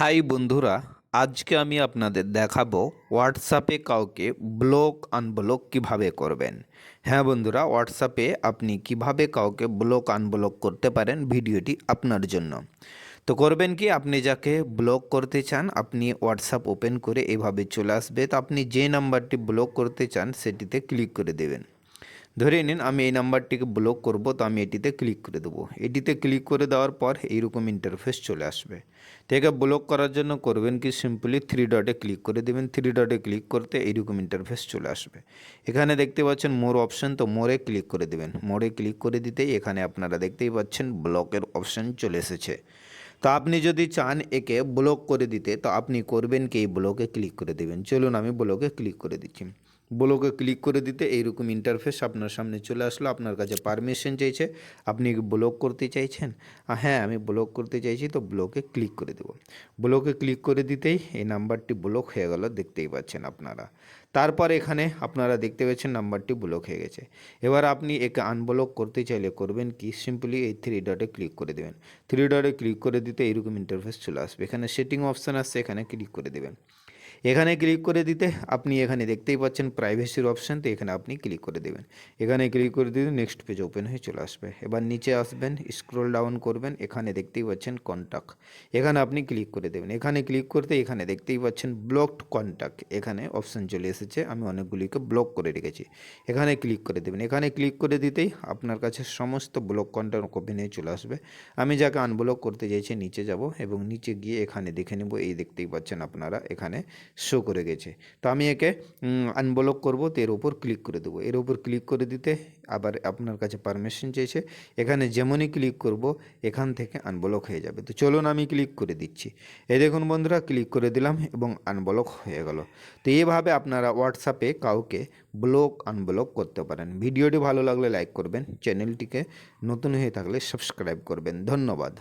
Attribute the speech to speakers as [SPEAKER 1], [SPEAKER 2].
[SPEAKER 1] High বন্ধুরা, আজকে আমি আপনাদের দেখাবো হোয়াটসঅ্যাপে কাউকে ব্লক আনব্লক কীভাবে করবেন। হ্যাঁ বন্ধুরা হোয়াটসঅ্যাপে আপনি কীভাবে কাউকে ব্লক আনব্লক করতে পারেন ভিডিওটি আপনার জন্য। তো করবেন কি, আপনি যাকে ব্লক করতে চান, আপনি হোয়াটসঅ্যাপ ওপেন করে এভাবে চলে আসবে। তো আপনি যে নাম্বারটি ব্লক করতে চান, সেটিতে ক্লিক করে দেবেন। ধরে নিন আমি এই নাম্বারটিকে ব্লক করব, তো আমি এটিতে ক্লিক করে দেবো। এটিতে ক্লিক করে দেওয়ার পর এইরকম ইন্টারফেস চলে আসবে। একে ব্লক করার জন্য করবেন কি? সিম্পলি থ্রি ডটে ক্লিক করে দেবেন। থ্রি ডটে ক্লিক করতে এইরকম ইন্টারফেস চলে আসবে। এখানে দেখতে পাচ্ছেন মোর অপশন তো মোরে ক্লিক করে দেবেন। মোরে ক্লিক করে দিতেই এখানে আপনারা দেখতেই পাচ্ছেন ব্লকের অপশন চলে এসেছে। তো আপনি যদি চান একে ব্লক করে দিতে, তো আপনি করবেন কি? এই ব্লকে ক্লিক করে দেবেন। চলুন আমি ব্লকে ক্লিক করে দিচ্ছি। ব্লকে ক্লিক করে দিতে এইরকম ইন্টারফেস আপনার সামনে চলে আসলো, আপনার কাছে পারমিশন চাইছে, আপনি ব্লক করতে চাইছেন? হ্যাঁ আমি ব্লক করতে চাইছি, তো ব্লকে ক্লিক করে দেবো। ব্লকে ক্লিক করে দিতেই এই নাম্বারটি ব্লক হয়ে গেল, দেখতেই পাচ্ছেন আপনারা। তারপর এখানে আপনারা দেখতে পাচ্ছেন নাম্বারটি ব্লক হয়ে গেছে। এবার আপনি একে আনব্লক করতে চাইলে করবেন কি? সিম্পলি এই থ্রি ডটে ক্লিক করে দেবেন। থ্রি ডটে ক্লিক করে দিতে এইরকম ইন্টারফেস চলে আসবে। এখানে সেটিং অপশান আসছে এখানে ক্লিক করে দেবেন। এখানে ক্লিক করে দিতে আপনি এখানে দেখতেই পাচ্ছেন প্রাইভেসির অপশান তো এখানে আপনি ক্লিক করে দেবেন। এখানে ক্লিক করে দিতে নেক্সট পেজ ওপেন হয়ে চলে আসবে। এবার নিচে আসবেন স্ক্রোল ডাউন করবেন, এখানে দেখতেই পাচ্ছেন কন্ট্যাক্ট এখানে আপনি ক্লিক করে দেবেন। এখানে ক্লিক করতে এখানে দেখতেই পাচ্ছেন ব্লকড কন্ট্যাক্ট এখানে অপশান চলে এসেছে, আমি অনেকগুলিকে ব্লক করে রেখেছি। এখানে ক্লিক করে দেবেন। এখানে ক্লিক করে দিতেই আপনার কাছে সমস্ত ব্লক কন্ট্যাক্ট কপি নিয়ে চলে আসবে। আমি যাকে আনব্লক করতে চাইছি, নিচে যাব এবং নিচে গিয়ে এখানে দেখে নেব। এই দেখতেই পাচ্ছেন আপনারা এখানে শো করে গেছে। তো আমি একে আনব্লক করব, তো এর উপর ক্লিক করে দেবো। এর উপর ক্লিক করে দিতে আবার আপনার কাছে পারমিশন চেয়েছে এখানে যেমনই ক্লিক করব, এখান থেকে আনব্লক হয়ে যাবে। তো চলুন আমি ক্লিক করে দিচ্ছি। এ দেখুন বন্ধুরা ক্লিক করে দিলাম এবং আনব্লক হয়ে গেল। তো এইভাবে আপনারা হোয়াটসঅ্যাপে কাউকে ব্লক আনব্লক করতে পারেন। ভিডিওটি ভালো লাগলে লাইক করবেন চ্যানেলটিকে নতুন হয়ে থাকলে সাবস্ক্রাইব করবেন। ধন্যবাদ।